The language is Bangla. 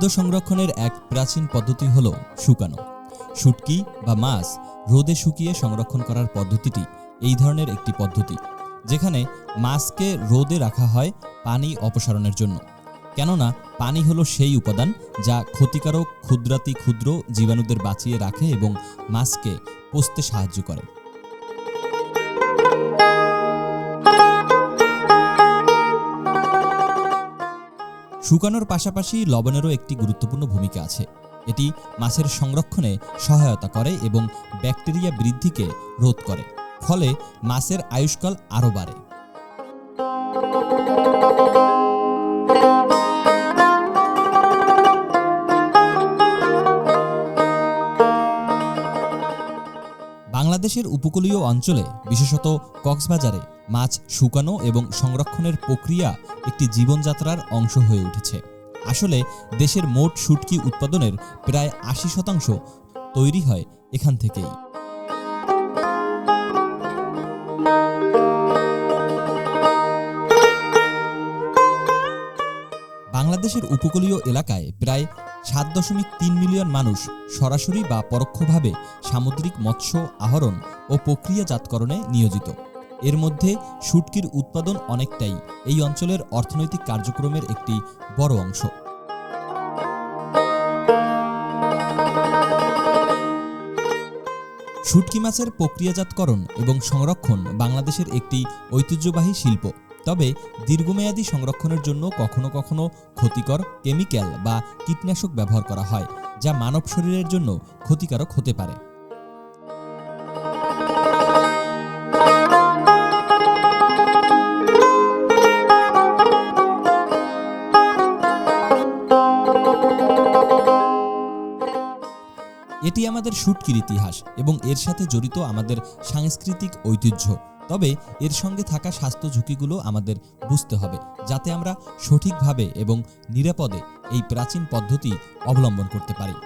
খাদ্য সংরক্ষণের এক প্রাচীন পদ্ধতি হল শুকানো। শুটকি বা মাছ রোদে শুকিয়ে সংরক্ষণ করার পদ্ধতিটি এই ধরনের একটি পদ্ধতি, যেখানে মাছকে রোদে রাখা হয় পানি অপসারণের জন্য। কেননা পানি হলো সেই উপাদান যা ক্ষতিকারক ক্ষুদ্রাতি ক্ষুদ্র জীবাণুদের বাঁচিয়ে রাখে এবং মাছকে পচতে সাহায্য করে। শুকানোর পাশাপাশি লবণেরও একটি গুরুত্বপূর্ণ ভূমিকা আছে। এটি মাছের সংরক্ষণে সহায়তা করে এবং ব্যাকটেরিয়া বৃদ্ধিকে রোধ করে, ফলে মাছের আয়ুষ্কাল আরও বাড়ে। বাংলাদেশের উপকূলীয় অঞ্চলে, বিশেষত কক্সবাজারে, মাছ শুকানো এবং সংরক্ষণের প্রক্রিয়া একটি জীবনযাত্রার অংশ হয়ে উঠেছে। আসলে, দেশের মোট শুটকি উৎপাদনের প্রায় আশি শতাংশ তৈরি হয় এখান থেকেই। বাংলাদেশের উপকূলীয় এলাকায় প্রায় সাত দশমিক তিন মিলিয়ন মানুষ সরাসরি বা পরোক্ষভাবে সামুদ্রিক মৎস্য আহরণ ও প্রক্রিয়াজাতকরণে নিয়োজিত। এর মধ্যে শুটকির উৎপাদন অনেকটাই এই অঞ্চলের অর্থনৈতিক কার্যক্রমের একটি বড় অংশ। শুটকি মাছের প্রক্রিয়াজাতকরণ এবং সংরক্ষণ বাংলাদেশের একটি ঐতিহ্যবাহী শিল্প। তবে দীর্ঘমেয়াদী সংরক্ষণের জন্য কখনো কখনো ক্ষতিকর কেমিক্যাল বা কীটনাশক ব্যবহার করা হয়, যা মানব শরীরের জন্য ক্ষতিকারক হতে পারে। এটি আমাদের শুটকির ইতিহাস এবং এর সাথে জড়িত আমাদের সাংস্কৃতিক ঐতিহ্য। তবে এর সঙ্গে থাকা স্বাস্থ্য ঝুঁকিগুলো আমাদের বুঝতে হবে, যাতে আমরা সঠিকভাবে এবং নিরাপদে এই প্রাচীন পদ্ধতি অবলম্বন করতে পারি।